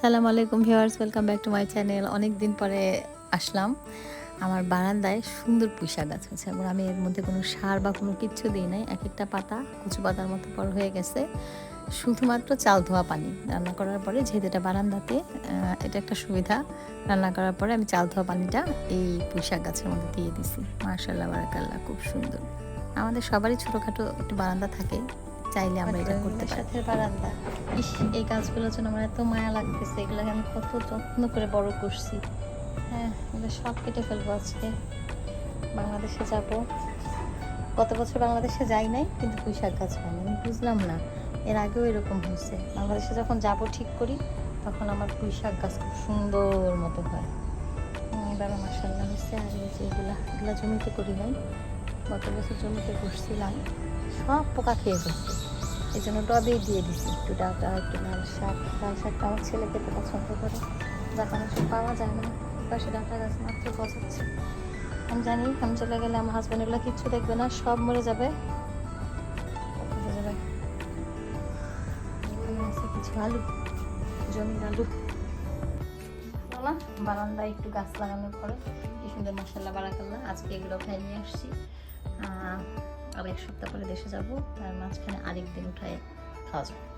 সালাম আলাইকুম viewers welcome back to my channel অনেক দিন পরে আসলাম। আমার বারান্দায় সুন্দর পুঁইশাক গাছ হয়েছে এবং আমি এর মধ্যে কোনো সার বা কোনো কিচ্ছু দিই নাই। এক একটা পাতা কুচু পাতার মতো বড় হয়ে গেছে। শুধুমাত্র চাল ধোয়া পানি রান্না করার পরে, যেহেতু এটা বারান্দাতে এটা একটা সুবিধা। রান্না করার পরে আমি চাল ধোয়া পানিটা এই পুঁইশাক গাছের মধ্যে দিয়ে দিছি। মার্শাল্লাহ বারাকাল্লাহ, খুব সুন্দর। আমাদের সবারই ছোটোখাটো একটু বারান্দা থাকে। চাইলে আমরা এটা করতে পারি। সাথে বারান্দা। ইস, এই গাছগুলোর জন্য আমার এত মায়া লাগতেছে, এগুলোকে আমি কত যত্ন করে বড় করছি। হ্যাঁ এগুলো সব কেটে ফেলব আজকে। বাংলাদেশে যাব। গত বছর বাংলাদেশে যাই নাই, কিন্তু পুঁইশাক গাছ হয়নি আমি বুঝলাম না, এর আগেও এরকম হয়েছে। বাংলাদেশে যখন যাব ঠিক করি, তখন আমার পুঁইশাক গাছ খুব সুন্দর মতো হয়। এবার মাসাল্লাহ হয়েছে আর এই যে এগুলা এগুলা জমিতে করি নাই। গত বছর জমিতে করছিলাম সব পোকা খেয়ে ফেলছে। এই জন্য টবেই দিয়ে দিছি। একটু ডাটা একটু লাল শাক লাল শাকটা আমার ছেলে খেতে পছন্দ করে। ডাটা অনেক সময় পাওয়া যায় না। পাশে ডাটা গাছ মাত্র গজাচ্ছে। আমি জানি, আমি চলে গেলে আমার হাজব্যান্ড এগুলো কিচ্ছু দেখবে না, সব মরে যাবে। কিছু আলু, জমির আলু। বললাম বারান্দায় একটু গাছ লাগানোর পরে কি সুন্দর মশলা বাড়া করলাম। আজকে এগুলো উঠায় নিয়ে আসছি। এক সপ্তাহ পরে দেশে যাব তার মাঝখানে আরেকদিন উঠায় খাওয়া যাবে।